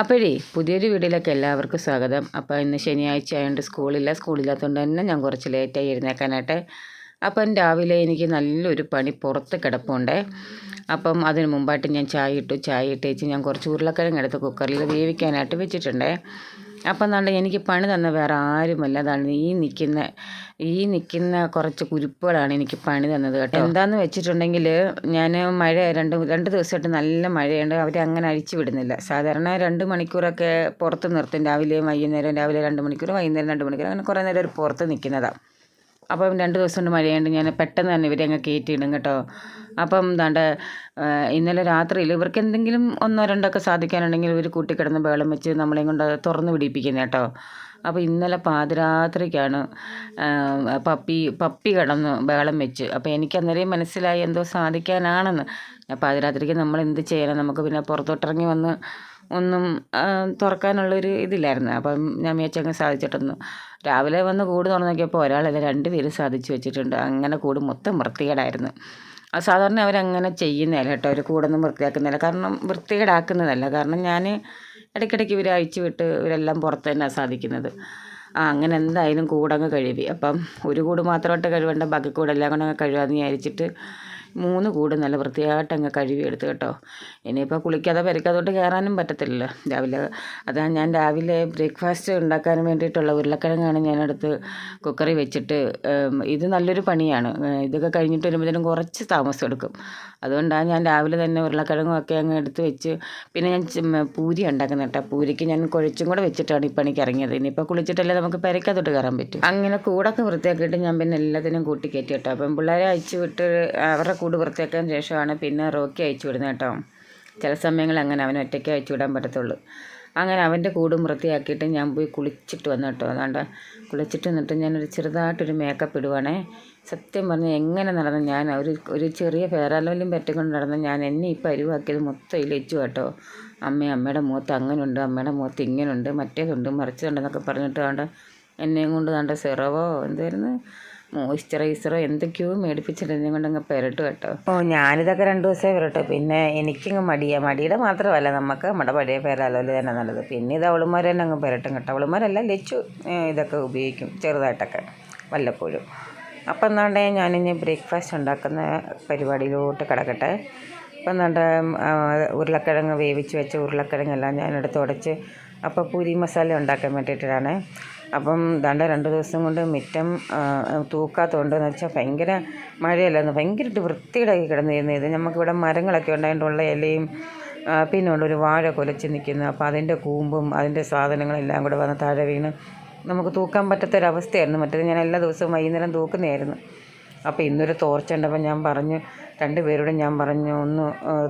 അപ്പോഴേ പുതിയൊരു വീഡിയോയിലേക്ക് എല്ലാവർക്കും സ്വാഗതം. അപ്പോൾ ഇന്ന് ശനിയാഴ്ച ആയതുകൊണ്ട് സ്കൂളില്ല. സ്കൂളില്ലാത്തതുകൊണ്ട് തന്നെ ഞാൻ കുറച്ച് ലേറ്റായി എഴുന്നേക്കാനായിട്ട്. അപ്പം രാവിലെ എനിക്ക് നല്ലൊരു പണി പുറത്ത് കിടപ്പുണ്ടേ. അപ്പം അതിന് മുമ്പായിട്ട് ഞാൻ ചായ ഇട്ടു. ചായ ഇട്ടേച്ച് ഞാൻ കുറച്ച് ഉരുളക്കിഴങ്ങ് എടുത്ത് കുക്കറിൽ വേവിക്കാനായിട്ട് വെച്ചിട്ടുണ്ട്. അപ്പം എന്നാണ്ട് എനിക്ക് പണി തന്ന വേറെ ആരുമല്ല. അതാണ് ഈ നിൽക്കുന്ന ഈ നിൽക്കുന്ന കുറച്ച് കുരുപ്പുകളാണ് എനിക്ക് പണി തന്നത് കേട്ടോ. എന്താന്ന് വെച്ചിട്ടുണ്ടെങ്കിൽ ഞാൻ മഴ രണ്ട് രണ്ട് ദിവസമായിട്ട് നല്ല മഴയുണ്ട്. അവർ അങ്ങനെ അഴിച്ചു വിടുന്നില്ല. സാധാരണ രണ്ട് മണിക്കൂറൊക്കെ പുറത്ത് നിർത്തും. രാവിലെയും വൈകുന്നേരം രാവിലെ രണ്ട് മണിക്കൂർ വൈകുന്നേരം രണ്ട് മണിക്കൂർ അങ്ങനെ കുറേ നേരം ഒരു പുറത്ത് നിൽക്കുന്നതാണ് അപ്പം രണ്ട് ദിവസം കൊണ്ട് മഴയുണ്ട് ഞാൻ പെട്ടെന്ന് തന്നെ ഇവരെ അങ്ങ് കയറ്റിയിടും കേട്ടോ. അപ്പം ദാണ്ട് ഇന്നലെ രാത്രിയിൽ ഇവർക്ക് എന്തെങ്കിലും ഒന്നോ രണ്ടൊക്കെ സാധിക്കാനുണ്ടെങ്കിൽ ഇവർ കൂട്ടിക്കിടന്ന് ബഹളം വെച്ച് നമ്മളെയും കൊണ്ട് തുറന്ന് പിടിപ്പിക്കുന്നത് കേട്ടോ. അപ്പോൾ ഇന്നലെ പാതിരാത്രിക്കാണ് പപ്പി പപ്പി കിടന്ന് ബഹളം വെച്ച്. അപ്പോൾ എനിക്ക് അന്നേരം മനസ്സിലായി എന്തോ സാധിക്കാനാണെന്ന്. പാതിരാത്രിക്ക് നമ്മൾ എന്ത് ചെയ്യണം? നമുക്ക് പിന്നെ പുറത്തോട്ടിറങ്ങി വന്ന് ഒന്നും തുറക്കാനുള്ളൊരു ഇതില്ലായിരുന്നു. അപ്പം ഞാൻ മേച്ചങ്ങ് സാധിച്ചിട്ടൊന്ന്. രാവിലെ വന്ന് കൂട് തുറന്ന് ഒരാളല്ല രണ്ട് പേര് സാധിച്ചു വെച്ചിട്ടുണ്ട്. അങ്ങനെ കൂട് മൊത്തം വൃത്തികേടായിരുന്നു. അത് സാധാരണ അവരങ്ങനെ ചെയ്യുന്നതല്ല കേട്ടോ. അവർ കൂടൊന്നും വൃത്തിയാക്കുന്നില്ല. കാരണം വൃത്തികേടാക്കുന്നതല്ല. കാരണം ഞാൻ ഇടയ്ക്കിടയ്ക്ക് ഇവരെ അഴിച്ചു വിട്ട് ഇവരെല്ലാം പുറത്ത് തന്നെ സാധിക്കുന്നത്. ആ അങ്ങനെ എന്തായാലും കൂടങ്ങ് കഴുകി. അപ്പം ഒരു കൂട് മാത്രമായിട്ട് കഴുകേണ്ട ബാക്കി കൂടെല്ലാം കൂടെ കഴുകാമെന്ന് വിചാരിച്ചിട്ട് മൂന്ന് കൂട് നല്ല വൃത്തിയായിട്ട് അങ്ങ് കഴുകിയെടുത്ത് കേട്ടോ. ഇനിയിപ്പോൾ കുളിക്കാതെ പരിക്കാതോട്ട് കയറാനും പറ്റത്തില്ലല്ലോ. രാവിലെ അതാ ഞാൻ രാവിലെ ബ്രേക്ക്ഫാസ്റ്റ് ഉണ്ടാക്കാൻ വേണ്ടിയിട്ടുള്ള ഉരുളക്കിഴങ്ങാണ് ഞാനെടുത്ത് കുക്കറി വെച്ചിട്ട് ഇത് നല്ലൊരു പണിയാണ്. ഇതൊക്കെ കഴിഞ്ഞിട്ട് വരുമ്പോഴത്തേനും കുറച്ച് താമസം എടുക്കും. അതുകൊണ്ടാണ് ഞാൻ രാവിലെ തന്നെ ഉരുളക്കിഴങ്ങും ഒക്കെ അങ്ങ് എടുത്ത് വെച്ച് പിന്നെ ഞാൻ പൂരി ഉണ്ടാക്കുന്ന കേട്ടോ. പൂരിക്ക് ഞാൻ കുഴച്ചും കൂടെ വെച്ചിട്ടാണ് ഈ പണിക്ക് ഇറങ്ങിയത്. ഇനിയിപ്പോൾ കുളിച്ചിട്ടല്ലേ നമുക്ക് പെരക്കകത്തോട്ട് കയറാൻ പറ്റും. അങ്ങനെ കൂടൊക്കെ വൃത്തിയാക്കിയിട്ട് ഞാൻ പിന്നെ എല്ലാത്തിനും കൂട്ടി കയറ്റി കേട്ടോ. അപ്പം പിള്ളേരെ അയച്ചു വിട്ട് അവരുടെ കൂട് വൃത്തിയാക്കിയതിന് ശേഷമാണ് പിന്നെ റോക്കി അയച്ചു വിടുന്നത് കേട്ടോ. ചില സമയങ്ങൾ അങ്ങനെ അവൻ ഒറ്റയ്ക്ക് അയച്ചു വിടാൻ പറ്റത്തുള്ളൂ. അങ്ങനെ അവന്റെ കൂടും വൃത്തിയാക്കിയിട്ട് ഞാൻ പോയി കുളിച്ചിട്ട് വന്നു കേട്ടോ. അതുകൊണ്ട് കുളിച്ചിട്ട് വന്നിട്ട് ഞാനൊരു ചെറുതായിട്ടൊരു മേക്കപ്പ് ഇടുവാണേ. സത്യം പറഞ്ഞാൽ എങ്ങനെ നടന്നു ഞാൻ ഒരു ഒരു ചെറിയ ഫെയറാലോലും പറ്റിക്കൊണ്ട് നടന്ന ഞാൻ എന്നെ ഈ അരിവാക്കിയത് മൊത്തം ഇലച്ചു കേട്ടോ. അമ്മ അമ്മയുടെ മുഖത്ത് അങ്ങനെയുണ്ട് അമ്മയുടെ മുഖത്ത് ഇങ്ങനെയുണ്ട് മറ്റേതുണ്ട് മറിച്ചതുണ്ടെന്നൊക്കെ പറഞ്ഞിട്ട് വേണ്ട എന്നെയും കൊണ്ട് വേണ്ട സിറവോ എന്തായിരുന്നു മോയ്സ്ചറൈസറോ എന്തൊക്കെയോ മേടിപ്പിച്ചിട്ട് എന്നെ കൊണ്ട് അങ്ങ് പെരട്ട് കേട്ടോ. ഓ ഞാനിതൊക്കെ രണ്ട് ദിവസമേ വരട്ടോ പിന്നെ എനിക്കങ്ങ് മടിയാ മടിയുടെ മാത്രമല്ല നമുക്ക് നമ്മുടെ പഴയ പേരാലോൽ തന്നെ നല്ലത്. പിന്നെ ഇത് അവളുമാർ തന്നെ അങ്ങ് പെരട്ടും കേട്ടോ. അവളുമാരല്ല ലച്ചു ഇതൊക്കെ ഉപയോഗിക്കും ചെറുതായിട്ടൊക്കെ വല്ലപ്പോഴും. അപ്പം എന്താണ്ടേ ഞാനിനി ബ്രേക്ക്ഫാസ്റ്റ് ഉണ്ടാക്കുന്ന പരിപാടിയിലോട്ട് കിടക്കട്ടെ. അപ്പം എന്താണ്ട് ഉരുളക്കിഴങ്ങ് വേവിച്ച് വെച്ച ഉരുളക്കിഴങ്ങെല്ലാം ഞാനെടുത്ത് ഉടച്ച് അപ്പോൾ പൂരി മസാല ഉണ്ടാക്കാൻ വേണ്ടിയിട്ടാണ്. അപ്പം ദാണ്ട രണ്ട് ദിവസം കൊണ്ട് മുറ്റം തൂക്കാത്തതുകൊണ്ടെന്ന് വെച്ചാൽ ഭയങ്കര മഴയല്ലായിരുന്നു. ഭയങ്കരമായിട്ട് വൃത്തികേടാക്കി കിടന്നിരുന്നു. ഇത് നമുക്കിവിടെ മരങ്ങളൊക്കെ ഉണ്ടായിട്ടുള്ള ഇലയും പിന്നെ ഒരു വാഴ കൊലച്ച് നിൽക്കുന്നു അപ്പോൾ അതിന്റെ കൂമ്പും അതിന്റെ സാധനങ്ങളെല്ലാം കൂടെ വന്ന് താഴെ വീണ്. നമുക്ക് തൂക്കാൻ പറ്റാത്തൊരവസ്ഥയായിരുന്നു. മറ്റേത് ഞാൻ എല്ലാ ദിവസവും വൈകുന്നേരം തൂക്കുന്നതായിരുന്നു അപ്പോൾ ഇന്നൊരു തോർച്ച ഉണ്ടപ്പോൾ ഞാൻ പറഞ്ഞു രണ്ടുപേരോടും പേരോട് ഞാൻ പറഞ്ഞു ഒന്ന്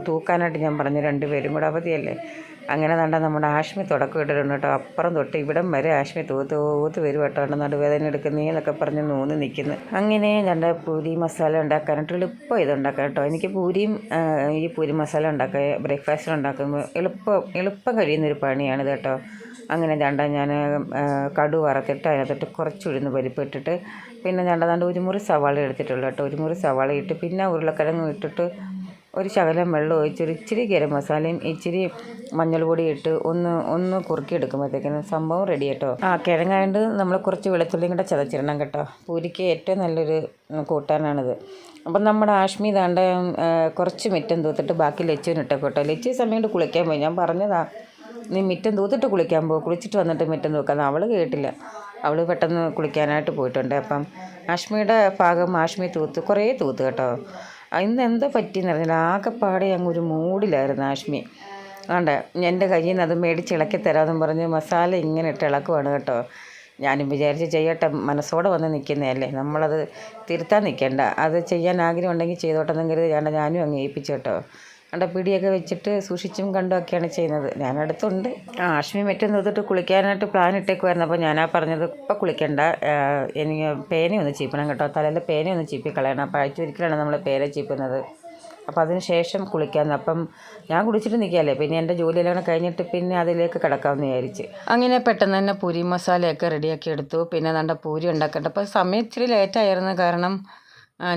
തൂക്കാനായിട്ട് ഞാൻ പറഞ്ഞു രണ്ടുപേരും കൂടെ അവധിയല്ലേ? അങ്ങനെ കണ്ട നമ്മുടെ ആശ്മി തുടക്കം ഇട്ടിട്ടുണ്ട് കേട്ടോ. അപ്പുറം തൊട്ട് ഇവിടം വരെ ആശ്മി തൂത്ത് തൂത്ത് വരും കേട്ടോ. നടുവേദന എടുക്കുന്നേ എന്നൊക്കെ പറഞ്ഞ് നൂന്ന് നിൽക്കുന്നു അങ്ങനെ രണ്ട് പൂരി മസാല ഉണ്ടാക്കാനായിട്ട് എളുപ്പം ഇതുണ്ടാക്കാം കേട്ടോ. എനിക്ക് പൂരിയും ഈ പൂരി മസാല ഉണ്ടാക്കുക ബ്രേക്ക്ഫാസ്റ്റ് ഉണ്ടാക്കുമ്പോൾ എളുപ്പം എളുപ്പം കഴിയുന്നൊരു പണിയാണ് കേട്ടോ. അങ്ങനെ ഞണ്ട ഞാൻ കടു വറുത്തിട്ട് അതിനകത്തിട്ട് കുറച്ച് ഉഴുന്ന് പരിപ്പ് ഇട്ടിട്ട് പിന്നെ രണ്ടാണ്ട് ഒരു മുറി സവാള എടുത്തിട്ടുള്ളൂ കേട്ടോ. ഒരു മുറി സവാള ഇട്ട് പിന്നെ ഉരുളക്കിഴങ്ങ് ഇട്ടിട്ട് ഒരു ശകലം വെള്ളം ഒഴിച്ചൊരു ഇച്ചിരി ഗരം മസാലയും ഇച്ചിരി മഞ്ഞൾ പൊടി ഇട്ട് ഒന്ന് ഒന്ന് കുറുക്കി എടുക്കുമ്പോഴത്തേക്കിനും സംഭവം റെഡി കേട്ടോ ആ കിഴങ്ങായണ്ട് നമ്മൾ കുറച്ച് വെളുത്തുള്ളിയും കൂടെ ചതച്ചിടണം കേട്ടോ. പൂരിക്ക് ഏറ്റവും നല്ലൊരു കൂട്ടാനാണിത്. അപ്പം നമ്മുടെ ആഷ്മി താണ്ട കുറച്ച് മിറ്റം തൂത്തിട്ട് ബാക്കി ലച്ചുവിന് ഇട്ടേക്കോട്ടോ ലച്ചു സമയം കൊണ്ട് കുളിക്കാൻ പോയി. ഞാൻ പറഞ്ഞതാ നീ മിറ്റം തൂത്തിട്ട് കുളിക്കാൻ പോകും കുളിച്ചിട്ട് വന്നിട്ട് മിറ്റം തൂക്കാൻ അവൾ കേട്ടില്ല. അവൾ പെട്ടെന്ന് കുളിക്കാനായിട്ട് പോയിട്ടുണ്ട്. അപ്പം ആഷ്മിയുടെ ഭാഗം ആഷ്മി തൂത്ത് കുറേ തൂത്ത് കേട്ടോ. ഇന്ന് എന്തോ പറ്റിയെന്ന് അറിഞ്ഞില്ല. ആകെപ്പാടെ അങ്ങ് ഒരു മൂടിലായിരുന്നു ആഷ്മി. അതുകൊണ്ട് എന്റെ കയ്യിൽ നിന്ന് അത് മേടിച്ച് ഇളക്കി തരാമെന്നും പറഞ്ഞ് മസാല ഇങ്ങനെ ഇട്ട് ഇളക്കുവാണ് കേട്ടോ. ഞാനും വിചാരിച്ച് ചെയ്യട്ടെ മനസ്സോടെ വന്ന് നിൽക്കുന്നതല്ലേ നമ്മളത് തിരുത്താൻ നിൽക്കേണ്ട അത് ചെയ്യാൻ ആഗ്രഹം ഉണ്ടെങ്കിൽ ചെയ്തോട്ടെന്നും കരുതി ഞാൻ ഞാനും അങ്ങ് ഏൽപ്പിച്ചു കേട്ടോ. അവിടെ പിടിയൊക്കെ വെച്ചിട്ട് സൂക്ഷിച്ചും കണ്ടും ഒക്കെയാണ് ചെയ്യുന്നത്. ഞാനടുത്തുണ്ട്. ആ ആഷ്മി മറ്റും നിർത്തിട്ട് കുളിക്കാനായിട്ട് പ്ലാൻ ഇട്ടേക്കുമായിരുന്നു അപ്പോൾ ഞാനാ പറഞ്ഞത് ഇപ്പം കുളിക്കണ്ട. എനിക്ക് പേനയൊന്ന് ചീപ്പണം കേട്ടോ. തലയിൽ പേനയൊന്ന് ചീപ്പിക്കളയണം. അപ്പോൾ ആഴ്ച ഒരിക്കലാണ് നമ്മൾ പേന ചീപ്പുന്നത്. അപ്പോൾ അതിന് ശേഷം കുളിക്കാമെന്ന് അപ്പം ഞാൻ കുളിച്ചിട്ട് നിൽക്കുകയല്ലേ. പിന്നെ എന്റെ ജോലിയെല്ലാം കഴിഞ്ഞിട്ട് പിന്നെ അതിലേക്ക് കിടക്കാമെന്ന് വിചാരിച്ച്. അങ്ങനെ പെട്ടെന്ന് തന്നെ പൂരി മസാലയൊക്കെ റെഡിയാക്കി എടുത്തു. പിന്നെ നല്ല പൂരി ഉണ്ടാക്കട്ടെ. അപ്പോൾ സമയം ഇച്ചിരി ലേറ്റായിരുന്നു കാരണം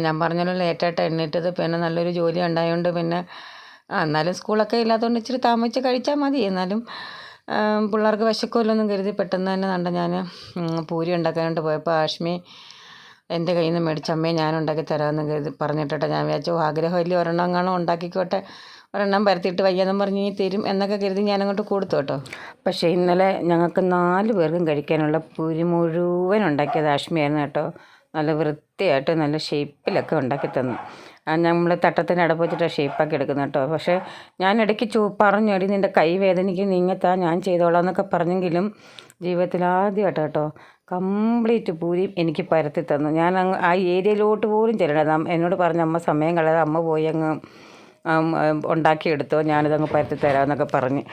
ഞാൻ പറഞ്ഞല്ലോ ലേറ്റായിട്ട് എണ്ണിട്ടത് പിന്നെ നല്ലൊരു ജോലി ഉണ്ടായതുകൊണ്ട് പിന്നെ ആ എന്നാലും സ്കൂളൊക്കെ ഇല്ലാത്തതുകൊണ്ട് ഇച്ചിരി താമസിച്ച് കഴിച്ചാൽ മതി. എന്നാലും പിള്ളേർക്ക് വിശക്കുമല്ലോന്നും കരുതി പെട്ടെന്ന് തന്നെ നണ്ട ഞാൻ പൂരി ഉണ്ടാക്കാനായിട്ട് പോയപ്പോൾ ആഷ്മി എന്റെ കയ്യിൽ നിന്ന് മേടിച്ചമ്മയെ ഞാൻ ഉണ്ടാക്കി തരാമെന്ന് കരുതി പറഞ്ഞിട്ടോ ഞാൻ വിചാരിച്ചു ആഗ്രഹമില്ല ഒരെണ്ണം കാണും ഉണ്ടാക്കിക്കോട്ടെ. ഒരെണ്ണം പരത്തിയിട്ട് വയ്യാന്നും പറഞ്ഞ് നീ തരും എന്നൊക്കെ കരുതി ഞാനങ്ങോട്ട് കൊടുത്തു കേട്ടോ. പക്ഷേ ഇന്നലെ ഞങ്ങൾക്ക് നാല് പേർക്കും കഴിക്കാനുള്ള പൂരി മുഴുവൻ ഉണ്ടാക്കിയത് ആഷ്മിയായിരുന്നു കേട്ടോ. നല്ല വൃത്തിയായിട്ട് നല്ല ഷേപ്പിലൊക്കെ ഉണ്ടാക്കി തന്നു. നമ്മൾ തട്ടത്തിന് അടപ്പ് വെച്ചിട്ട് ഷേപ്പാക്കി എടുക്കുന്നത് കേട്ടോ. പക്ഷേ ഞാൻ ഇടയ്ക്ക് ചൂ പറഞ്ഞു എടി നിന്റെ കൈ വേദനയ്ക്ക് നീങ്ങത്താ ഞാൻ ചെയ്തോളാം എന്നൊക്കെ പറഞ്ഞെങ്കിലും ജീവിതത്തിൽ ആദ്യമായിട്ട് കേട്ടോ. കംപ്ലീറ്റ് പൂരിയും എനിക്ക് പരത്തി തന്നു. ഞാൻ അങ്ങ് ആ ഏരിയയിലോട്ട് പോലും ചെല്ലണത് എന്നോട് പറഞ്ഞ അമ്മ സമയം കളയാതെ അമ്മ പോയി അങ്ങ് ഉണ്ടാക്കിയെടുത്തോ ഞാനിതങ്ങ് പരത്തി തരാമെന്നൊക്കെ പറഞ്ഞ്.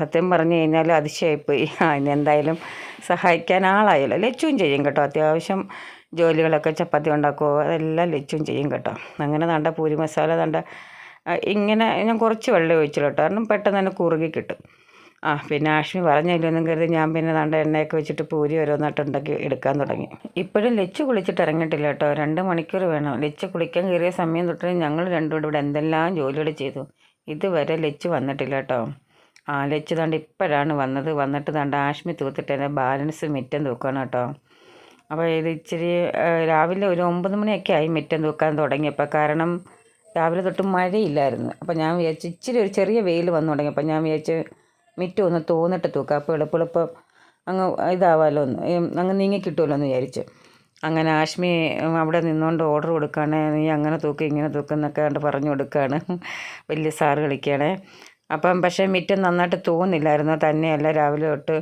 സത്യം പറഞ്ഞു കഴിഞ്ഞാൽ അതിശയായിപ്പോയി. ഇനി എന്തായാലും സഹായിക്കാൻ ആളായല്ലോ. ലച്ചുവും ചെയ്യും കേട്ടോ. അത്യാവശ്യം ജോലികളൊക്കെ ചപ്പാത്തി ഉണ്ടാക്കുമോ അതെല്ലാം ലച്ചും ചെയ്യും കേട്ടോ. അങ്ങനെ തണ്ട പൂരി മസാല തണ്ട ഇങ്ങനെ ഞാൻ കുറച്ച് വെള്ളം ഒഴിച്ചുള്ളൂ കേട്ടോ. കാരണം പെട്ടെന്ന് തന്നെ കുറുകി കിട്ടും. ആ പിന്നെ ആഷ്മി പറഞ്ഞില്ലെന്നും കരുതി ഞാൻ പിന്നെ തണ്ട എണ്ണയൊക്കെ വെച്ചിട്ട് പൂരി ഓരോന്നായിട്ട് ഉണ്ടാക്കി എടുക്കാൻ തുടങ്ങി. ഇപ്പോഴും ലച്ച് കുളിച്ചിട്ട് ഇറങ്ങിയിട്ടില്ല കേട്ടോ. രണ്ട് മണിക്കൂർ വേണം. ലച്ച് കുളിക്കാൻ കയറിയ സമയം തൊട്ട് ഞങ്ങൾ രണ്ടും ഇവിടെ എന്തെല്ലാം ജോലികൾ ചെയ്തു. ഇതുവരെ ലച്ച് വന്നിട്ടില്ല കേട്ടോ. ആ ലച്ച് തണ്ട് ഇപ്പോഴാണ് വന്നത്. വന്നിട്ട് തണ്ട് ആഷ്മി തൂത്തിട്ട് എന്റെ ബാലൻസ് മിറ്റം തൂക്കണം കേട്ടോ. അപ്പോൾ ഇത് ഇച്ചിരി രാവിലെ ഒരു ഒമ്പത് മണിയൊക്കെ ആയി മുറ്റം തൂക്കാൻ തുടങ്ങിയപ്പോൾ കാരണം രാവിലെ തൊട്ട് മഴയില്ലായിരുന്നു. അപ്പോൾ ഞാൻ വിചാരിച്ചു ഇച്ചിരി ഒരു ചെറിയ വെയിൽ വന്നു തുടങ്ങിയപ്പോൾ ഞാൻ വിചാരിച്ചു മുറ്റം ഒന്ന് തോന്നിട്ട് തൂക്കാം. അപ്പോൾ എളുപ്പെളുപ്പം അങ്ങ് ഇതാവാമല്ലോ ഒന്ന് അങ്ങ് നീങ്ങി കിട്ടുമല്ലോ എന്ന് വിചാരിച്ചു. അങ്ങനെ ആഷ്മി അവിടെ നിന്നുകൊണ്ട് ഓർഡർ കൊടുക്കുകയാണ്. നീ അങ്ങനെ തൂക്ക് ഇങ്ങനെ തൂക്കുന്നൊക്കെ കണ്ട് പറഞ്ഞു കൊടുക്കുകയാണ്. വലിയ സാറ് കളിക്കുകയാണ്. അപ്പം പക്ഷേ മിറ്റം നന്നായിട്ട് തോന്നില്ലായിരുന്നു. തന്നെയല്ല രാവിലെ തൊട്ട്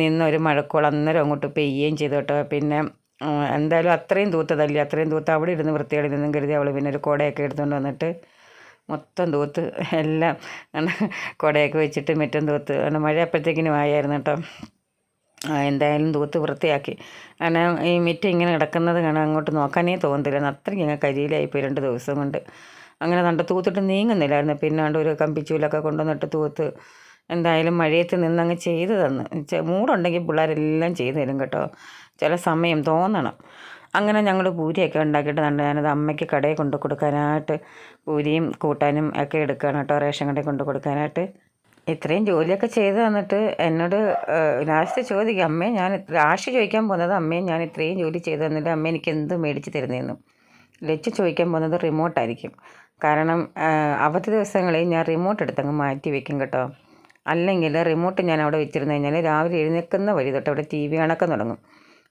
നിന്നൊരു മഴക്കോളം അന്നേരം അങ്ങോട്ട് പെയ്യുകയും ചെയ്തു കേട്ടോ. പിന്നെ എന്തായാലും അത്രയും തൂത്തതല്ലേ? അത്രയും തൂത്ത് അവിടെ ഇരുന്ന് വൃത്തിയോടെ നിന്നും കരുതി അവൾ പിന്നെ ഒരു കുടയൊക്കെ എടുത്തുകൊണ്ട് വന്നിട്ട് മൊത്തം തൂത്ത് എല്ലാം കുടയൊക്കെ വെച്ചിട്ട് മുറ്റം തൂത്ത് മഴ അപ്പോഴത്തേക്കിനും ആയായിരുന്നു കേട്ടോ. എന്തായാലും തൂത്ത് വൃത്തിയാക്കി. കാരണം ഈ മിറ്റം ഇങ്ങനെ കിടക്കുന്നത് കാണാൻ അങ്ങോട്ട് നോക്കാനേ തോന്നത്തില്ല. അത്രയ്ക്ക് ഇങ്ങനെ കരിയിലായിപ്പോയി രണ്ട് ദിവസം കൊണ്ട്. അങ്ങനെ കണ്ട് തൂത്തിട്ട് നീങ്ങുന്നില്ലായിരുന്നു. പിന്നെ ഒരു കമ്പിച്ചൂലൊക്കെ കൊണ്ടുവന്നിട്ട് തൂത്ത് എന്തായാലും മഴയത്ത് നിന്നങ്ങ് ചെയ്തു തന്ന്. മൂടുണ്ടെങ്കിൽ പിള്ളേരെല്ലാം ചെയ്തു തരും കേട്ടോ. ചില സമയം തോന്നണം. അങ്ങനെ ഞങ്ങൾ പൂരിയൊക്കെ ഉണ്ടാക്കിയിട്ട് തന്നെ ഞാനത് അമ്മയ്ക്ക് കടയിൽ കൊണ്ട് കൊടുക്കാനായിട്ട് പൂരിയും കൂട്ടാനും ഒക്കെ എടുക്കുകയാണ് കേട്ടോ റേഷൻ കടയിൽ കൊണ്ട് കൊടുക്കാനായിട്ട്. ഇത്രയും ജോലിയൊക്കെ ചെയ്ത് തന്നിട്ട് എന്നോട് ലാസ്റ്റ് ചോദിക്കും അമ്മേ ഞാൻ ലാസ്റ്റ് ചോദിക്കാൻ പോകുന്നത് അമ്മയെ ഞാൻ ഇത്രയും ജോലി ചെയ്ത് തന്നിട്ട് അമ്മ എനിക്ക് എന്ത് മേടിച്ച് തരുന്നതെന്ന് ലച്ച് ചോദിക്കാൻ പോകുന്നത് റിമോട്ടായിരിക്കും. കാരണം അവധി ദിവസങ്ങളിൽ ഞാൻ റിമോട്ട് എടുത്തങ്ങ് മാറ്റി വെക്കും കേട്ടോ. അല്ലെങ്കിൽ റിമോട്ട് ഞാൻ അവിടെ വെച്ചിരുന്നു കഴിഞ്ഞാൽ രാവിലെ എഴുന്നേൽക്കുന്ന വഴി തൊട്ട് അവിടെ ടി വി കണക്കം തുടങ്ങും.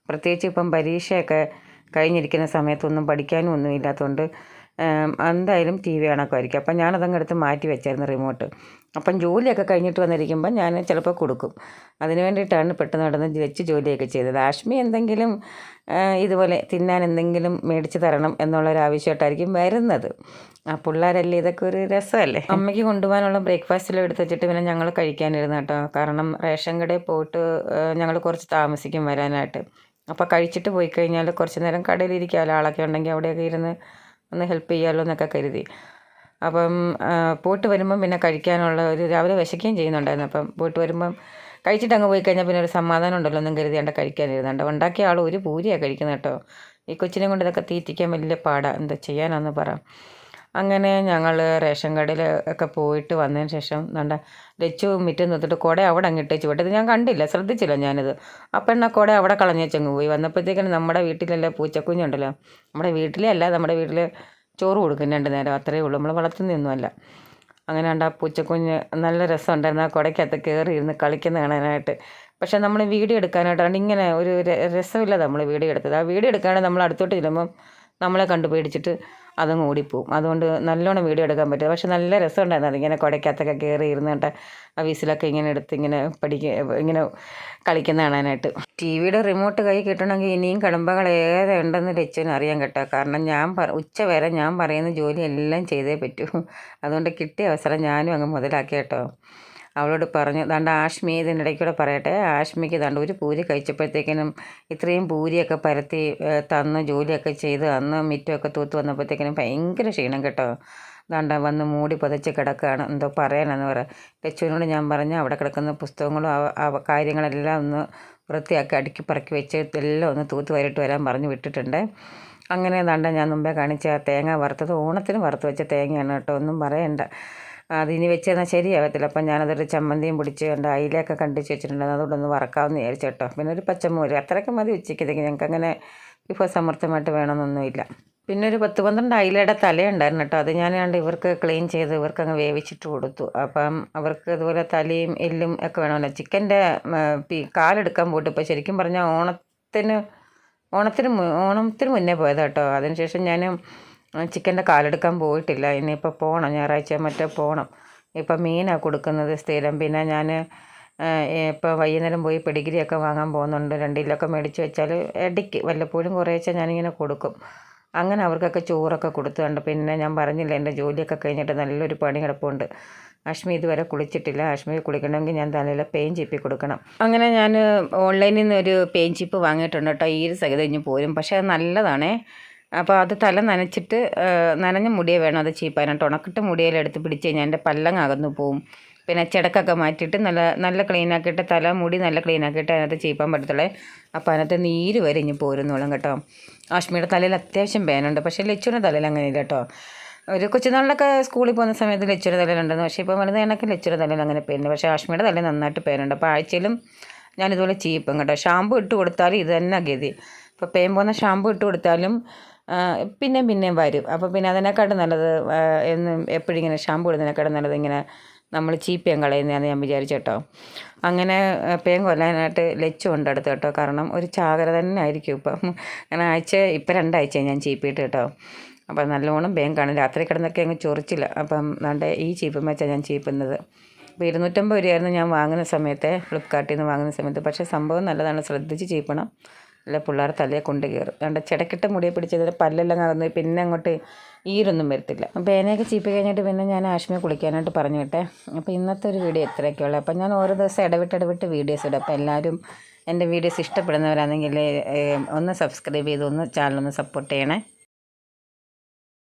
പ്രത്യേകിച്ച് ഇപ്പം പരീക്ഷയൊക്കെ കഴിഞ്ഞിരിക്കുന്ന സമയത്തൊന്നും പഠിക്കാനും ഒന്നും ഇല്ലാത്തതുകൊണ്ട് എന്തായാലും ടി വി കണക്കുമായിരിക്കും അപ്പം ഞാനതങ്ങ് എടുത്ത് മാറ്റി വെച്ചായിരുന്നു റിമോട്ട് അപ്പം ജോലിയൊക്കെ കഴിഞ്ഞിട്ട് വന്നിരിക്കുമ്പോൾ ഞാൻ ചിലപ്പോൾ കൊടുക്കും. അതിന് വേണ്ടിയിട്ടാണ് പെട്ടെന്ന് നടന്ന് വെച്ച് ജോലിയൊക്കെ ചെയ്തത്. ആഷ്മി എന്തെങ്കിലും ഇതുപോലെ തിന്നാൻ എന്തെങ്കിലും മേടിച്ച് തരണം എന്നുള്ളൊരാവശ്യമായിട്ടായിരിക്കും വരുന്നത്. ആ പിള്ളേരല്ലേ ഇതൊക്കെ ഒരു രസമല്ലേ? അമ്മയ്ക്ക് കൊണ്ടുപോകാനുള്ള ബ്രേക്ക്ഫാസ്റ്റിലും എടുത്ത് വെച്ചിട്ട് പിന്നെ ഞങ്ങൾ കഴിക്കാനിരുന്നു കേട്ടോ. കാരണം റേഷൻ കടയിൽ പോയിട്ട് ഞങ്ങൾ കുറച്ച് താമസിക്കും വരാനായിട്ട്. അപ്പോൾ കഴിച്ചിട്ട് പോയി കഴിഞ്ഞാൽ കുറച്ച് നേരം കടയിലിരിക്കാമല്ലോ ആളൊക്കെ ഉണ്ടെങ്കിൽ അവിടെയൊക്കെ ഇരുന്ന് ഒന്ന് ഹെൽപ്പ് ചെയ്യാമല്ലോ എന്നൊക്കെ കരുതി. അപ്പം പോയിട്ട് വരുമ്പം പിന്നെ കഴിക്കാനുള്ള ഒരു രാവിലെ വിശക്കുകയും ചെയ്യുന്നുണ്ടായിരുന്നു. അപ്പം പോയിട്ട് വരുമ്പം കഴിച്ചിട്ട് അങ്ങ് പോയി കഴിഞ്ഞാൽ പിന്നെ ഒരു സമാധാനം ഉണ്ടല്ലോ ഒന്നും കരുതി കണ്ട കഴിക്കാനിരുന്നുണ്ട് ഉണ്ടാക്കിയ ആൾ ഒരു പൂരിയാണ് കഴിക്കുന്നത് കേട്ടോ. ഈ കൊച്ചിനെ കൊണ്ട് ഇതൊക്കെ തീറ്റിക്കാൻ വലിയ പാടാണ് എന്താ ചെയ്യാനാന്ന് പറ. അങ്ങനെ ഞങ്ങൾ റേഷൻ കടയിൽ ഒക്കെ പോയിട്ട് വന്നതിന് ശേഷം നല്ല രച്ചു മിറ്റം നിർത്തിട്ട് കുട അവിടെ അങ്ങ് ഇട്ടേച്ച് വിട്ടത് ഞാൻ കണ്ടില്ല ശ്രദ്ധിച്ചില്ല ഞാനിത്. അപ്പം എന്നാൽ കുട അവിടെ കളഞ്ഞേച്ചങ്ങ് പോയി. വന്നപ്പോഴത്തേക്കും നമ്മുടെ വീട്ടിലല്ലേ പൂച്ചക്കുഞ്ഞുണ്ടല്ലോ. നമ്മുടെ വീട്ടിലേ അല്ല നമ്മുടെ വീട്ടിൽ ചോറ് കൊടുക്കും രണ്ട് നേരം അത്രയേ ഉള്ളൂ. നമ്മൾ വളർത്തുന്നൊന്നുമല്ല അങ്ങനെ ഉണ്ട് ആ പൂച്ചക്കുഞ്ഞ് നല്ല രസമുണ്ടായിരുന്നു. ആ കുടയ്ക്കകത്ത് കയറി ഇരുന്ന് കളിക്കുന്ന കാണാനായിട്ട്. പക്ഷേ നമ്മൾ വീഡിയോ എടുക്കാനായിട്ടാണ് ഇങ്ങനെ ഒരു രസമില്ല നമ്മൾ വീഡിയോ എടുത്തത്. ആ വീഡിയോ എടുക്കാനാണ് നമ്മൾ അടുത്തോട്ട് ചെല്ലുമ്പം നമ്മളെ കണ്ടു പേടിച്ചിട്ട് അതങ്ങ് ഓടിപ്പോവും. അതുകൊണ്ട് നല്ലോണം വീഡിയോ എടുക്കാൻ പറ്റും. പക്ഷെ നല്ല രസമുണ്ടായിരുന്നു അതിങ്ങനെ കുടയ്ക്കകത്തൊക്കെ കയറി ഇരുന്നിട്ട് ആ വിസിലൊക്കെ ഇങ്ങനെ എടുത്ത് ഇങ്ങനെ പഠിക്കുക ഇങ്ങനെ കളിക്കുന്ന കാണാനായിട്ട്. ടി വിയുടെ റിമോട്ട് കൈ കിട്ടണമെങ്കിൽ ഇനിയും കടമ്പകൾ ഏറെ ഉണ്ടെന്ന് ലച്ചുവിന് അറിയാൻ കേട്ടോ. കാരണം ഞാൻ ഉച്ച വരെ ഞാൻ പറയുന്ന ജോലി എല്ലാം ചെയ്തേ പറ്റൂ. അതുകൊണ്ട് കിട്ടിയ അവസരം ഞാനും അങ്ങ് മുതലാക്കി കേട്ടോ. അവളോട് പറഞ്ഞു ദാണ്ട് ആഷ്മി ഇതിനിടയ്ക്കൂടെ പറയട്ടെ. ആഷ്മിക്ക് ദാണ്ട് ഒരു പൂരി കഴിച്ചപ്പോഴത്തേക്കിനും ഇത്രയും പൂരിയൊക്കെ പരത്തി തന്ന് ജോലിയൊക്കെ ചെയ്ത് അന്ന് മിറ്റമൊക്കെ തൂത്ത് വന്നപ്പോഴത്തേക്കിനും ഭയങ്കര ക്ഷീണം കേട്ടോ. ദാണ്ട വന്ന് മൂടി പുതച്ച് കിടക്കുകയാണ്. എന്തോ പറയാനെന്ന് പറയാം ലച്ചുവിനോട് ഞാൻ പറഞ്ഞു അവിടെ കിടക്കുന്ന പുസ്തകങ്ങളും ആ കാര്യങ്ങളെല്ലാം ഒന്ന് വൃത്തിയാക്കി അടുക്കി പറക്കി വെച്ച് എല്ലാം ഒന്ന് തൂത്ത് വരിട്ട് വരാൻ പറഞ്ഞു വിട്ടിട്ടുണ്ട്. അങ്ങനെ ദാണ്ട ഞാൻ മുമ്പേ കാണിച്ച തേങ്ങ വറുത്തത് ഓണത്തിന് വറുത്ത് വെച്ച തേങ്ങയാണ് കേട്ടോ. ഒന്നും പറയണ്ട. അതിനി വെച്ച് തന്നാൽ ശരിയാവത്തില്ല. അപ്പം ഞാനതൊരു ചമ്മന്തിയും പിടിച്ച് കണ്ട് അയിലൊക്കെ കണ്ടിച്ച് വെച്ചിട്ടുണ്ടായിരുന്നു. അതുകൊണ്ടൊന്ന് വറക്കാമെന്ന് വിചാരിച്ചു കേട്ടോ. പിന്നെ ഒരു പച്ചമോര്. അത്രയ്ക്ക് മതി ഉച്ചയ്ക്കത്തേക്ക്. ഞങ്ങൾക്ക് അങ്ങനെ ഇപ്പോൾ സമർത്ഥമായിട്ട് വേണമെന്നൊന്നുമില്ല. പിന്നെ ഒരു പത്ത് പന്ത്രണ്ട് അയിലയുടെ തലയുണ്ടായിരുന്നു കേട്ടോ. അത് ഞാൻ കണ്ട് ഇവർക്ക് ക്ലീൻ ചെയ്ത് ഇവർക്ക് അങ്ങ് വേവിച്ചിട്ട് കൊടുത്തു. അപ്പം അവർക്ക് ഇതുപോലെ തലയും എല്ലും ഒക്കെ വേണമല്ലോ ചിക്കന്റെ കാലെടുക്കാൻ പോയിട്ട് ഇപ്പോൾ ശരിക്കും പറഞ്ഞാൽ ഓണത്തിന് ഓണത്തിന് ഓണത്തിന് മുന്നേ പോയതാട്ടോ അതിനുശേഷം ഞാൻ ചിക്കന്റെ കാലെടുക്കാൻ പോയിട്ടില്ല. ഇനിയിപ്പോൾ പോകണം ഞായറാഴ്ച മറ്റേ പോകണം ഇപ്പം മീനാണ് കൊടുക്കുന്നത് സ്ഥിരം. പിന്നെ ഞാൻ ഇപ്പോൾ വൈകുന്നേരം പോയി പെഡിഗ്രിയൊക്കെ വാങ്ങാൻ പോകുന്നുണ്ട്. രണ്ട് മേടിച്ച് വെച്ചാൽ ഇടയ്ക്ക് വല്ലപ്പോഴും കുറേശ്ശെ ഞാനിങ്ങനെ കൊടുക്കും. അങ്ങനെ അവർക്കൊക്കെ ചോറൊക്കെ കൊടുത്തു കണ്ട്. പിന്നെ ഞാൻ പറഞ്ഞില്ല എന്റെ ജോലിയൊക്കെ കഴിഞ്ഞിട്ട് നല്ലൊരു പണി കിടപ്പുണ്ട് അഷ്മി ഇതുവരെ കുളിച്ചിട്ടില്ല. അഷ്മി കുളിക്കണമെങ്കിൽ ഞാൻ തലയിൽ പെയിൻ ചിപ്പി കൊടുക്കണം. അങ്ങനെ ഞാൻ ഓൺലൈനിൽ നിന്ന് ഒരു പെയിൻ ചിപ്പ് വാങ്ങിയിട്ടുണ്ട് കേട്ടോ. ഈ ഒരു സഹിതം ഇഞ്ഞ് പോരും. പക്ഷേ അത് നല്ലതാണേ. അപ്പോൾ അത് തല നനച്ചിട്ട് നനഞ്ഞ മുടിയെ വേണം അത് ചീപ്പാനായിട്ട് ഉണക്കിട്ട് മുടിയിലെടുത്ത് പിടിച്ച് കഴിഞ്ഞാൽ എന്റെ പല്ലങ്ങ് അകന്നു പോവും. പിന്നെ ചെടക്കൊക്കെ മാറ്റിയിട്ട് നല്ല നല്ല ക്ലീൻ ആക്കിയിട്ട് തല മുടി നല്ല ക്ലീൻ ആക്കിയിട്ട് അതിനകത്ത് ചീപ്പാൻ പറ്റത്തുള്ളേ. അപ്പോൾ അതിനകത്ത് നീര് വരെ ഇനി പോരുന്നോളും കേട്ടോ. ആഷ്മിയുടെ തലയിൽ അത്യാവശ്യം പേനുണ്ട്. പക്ഷേ ലച്ചുവിന്റെ തലയിൽ അങ്ങനെ ഇല്ല കേട്ടോ ഒരു കൊച്ചുനാളിലൊക്കെ സ്കൂളിൽ പോകുന്ന സമയത്ത് ലച്ചുവിന്റെ തലയിലുണ്ടെന്ന് പക്ഷേ ഇപ്പോൾ വലുത് കണക്ക് ലച്ചുവിന്റെ തലയിൽ അങ്ങനെ പേരുണ്ട് പക്ഷേ ആഷ്മിയുടെ തലയിൽ നന്നായിട്ട് പേരുണ്ട് അപ്പോൾ ആഴ്ചയിലും ഞാനിതുപോലെ ചീപ്പും കേട്ടോ. ഷാമ്പു ഇട്ട് കൊടുത്താലും ഇത് തന്നെ ഗതി. ഇപ്പോൾ പേൻ പോകുന്ന ഷാമ്പു ഇട്ട് കൊടുത്താലും പിന്നെയും പിന്നെയും വരും. അപ്പോൾ പിന്നെ അതിനെക്കാട്ടും നല്ലത് എന്നും എപ്പോഴും ഇങ്ങനെ ഷാമ്പു ഇടുന്നതിനെക്കാട്ടും നല്ലത് ഇങ്ങനെ നമ്മൾ ചീപ്പയും കളയുന്നതാണെന്ന് ഞാൻ വിചാരിച്ചു കേട്ടോ. അങ്ങനെ പേം കൊല്ലാനായിട്ട് ലെച്ചും ഉണ്ട് അടുത്ത് കേട്ടോ. കാരണം ഒരു ചാകര തന്നെ ആയിരിക്കും ഇപ്പം. അങ്ങനെ ആഴ്ച ഇപ്പം രണ്ടാഴ്ച ഞാൻ ചീപ്പിയിട്ട് കേട്ടോ. അപ്പം നല്ലോണം പേം കാണും. രാത്രി കിടന്നൊക്കെ അങ്ങ് ചൊറിച്ചില്ല. അപ്പം നല്ല ഈ ചീപ്പ് വെച്ചാൽ ഞാൻ ചീപ്പുന്നത്. അപ്പോൾ ഇരുന്നൂറ്റമ്പത് രൂപയായിരുന്നു ഞാൻ വാങ്ങുന്ന സമയത്ത് ഫ്ലിപ്കാർട്ടിൽ നിന്ന് വാങ്ങുന്ന സമയത്ത്. പക്ഷേ സംഭവം നല്ലതാണ്. ശ്രദ്ധിച്ച് ചീപ്പണം. അല്ല പിള്ളേർ തലയെ കൊണ്ട് കയറും അതുകൊണ്ട് ചിടക്കിട്ട മുടിയെ പിടിച്ചതിൽ പല്ലെല്ലാം കറന്ന് പിന്നെ അങ്ങോട്ട് ഈരൊന്നും വരത്തില്ല. അപ്പോൾ പേനയൊക്കെ ചീപ്പ് കഴിഞ്ഞിട്ട് പിന്നെ ഞാൻ ആശ്മയെ കുളിക്കാനായിട്ട് പറഞ്ഞു വിട്ടെ. അപ്പോൾ ഇന്നത്തെ ഒരു വീഡിയോ ഇത്രയൊക്കെയുള്ളൂ. അപ്പോൾ ഞാൻ ഓരോ ദിവസം ഇടവിട്ട് ഇടവിട്ട് വീഡിയോസ് ഇടും. അപ്പോൾ എല്ലാവരും എന്റെ വീഡിയോസ് ഇഷ്ടപ്പെടുന്നവരാണെങ്കിൽ ഒന്ന് സബ്സ്ക്രൈബ് ചെയ്ത് ഒന്ന് ചാനലൊന്ന് സപ്പോർട്ട് ചെയ്യണേ.